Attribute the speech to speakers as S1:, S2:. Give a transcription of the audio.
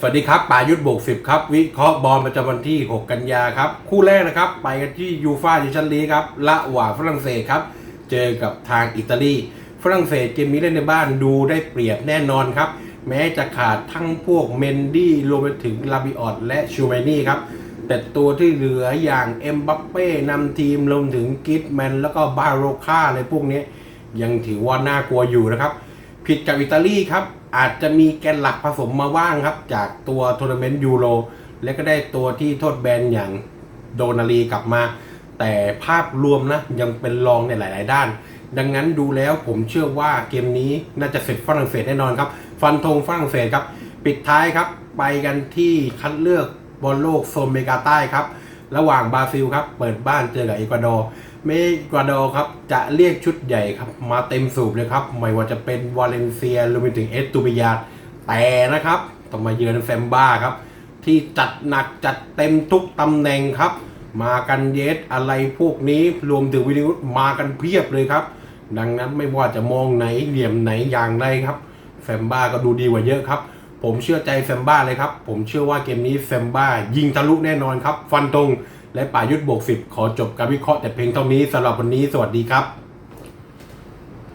S1: สวัสดีครับปายุทธบวกสิบครับ วิเคราะห์บอลประจำวันที่ 6 กันยาครับ คู่แรกนะครับ ไปกันที่ยูฟาดิชันลีครับละหว่าฝรั่งเศสครับ เจอกับทางอิตาลี ฝรั่งเศสเกมนี้เล่นในบ้านดูได้เปรียบแน่นอนครับ แม้จะขาดทั้งพวกเมนดี้รวมไปถึงลาบิออตและชูเมนี่ครับ แต่ตัวที่เหลืออย่างเอ็มบัปเป้นำทีมรวมถึงกิฟแมนแล้วก็บาโรค่าอะไรพวกนี้ยังถือว่าน่ากลัวอยู่นะครับ ผิดกับอิตาลีครับ อาจจะมีแกนหลักผสมมาว่างครับ จากตัวทัวร์นาเมนต์ยูโรและก็ได้ตัวที่โทษแบนอย่างโดนาลีกลับมา แต่ภาพรวมนะยังเป็นรองในหลาย ๆ ด้าน ดังนั้นดูแล้วผมเชื่อว่าเกมนี้น่าจะเสร็จฝรั่งเศสแน่นอนครับ ฟันธงฝรั่งเศสครับ ปิดท้ายครับ ไปกันที่คัดเลือกบอลโลกโซนอเมริกาใต้ครับ ระหว่างบราซิลครับ เปิดบ้านเจอกับเอกวาดอร์เมเอกวาดอร์ครับ จะเรียกชุดใหญ่ครับ มาเต็มสูบเลยครับ ไม่ว่าจะเป็นวาเลนเซียรวมไปถึงเอสตูปิยาแต่นะครับต้องมาเยือนแซมบ้าครับ ที่จัดหนักจัดเต็มทุกตำแหน่งครับ มากันเยสอะไรพวกนี้รวมถึงวินิวมากันเพียบเลยครับ ดังนั้นไม่ว่าจะมองไหนเหลี่ยมไหนอย่างไรครับแซมบ้าก็ดูดีกว่าเยอะครับ ผมเชื่อใจแซมบ้าเลยครับ ผมเชื่อว่าเกมนี้แซมบ้ายิงทะลุแน่นอนครับ ฟันตรงและป่ายุทธบวกสิบขอจบการวิเคราะห์แต่เพียงเท่านี้สำหรับวันนี้สวัสดีครับ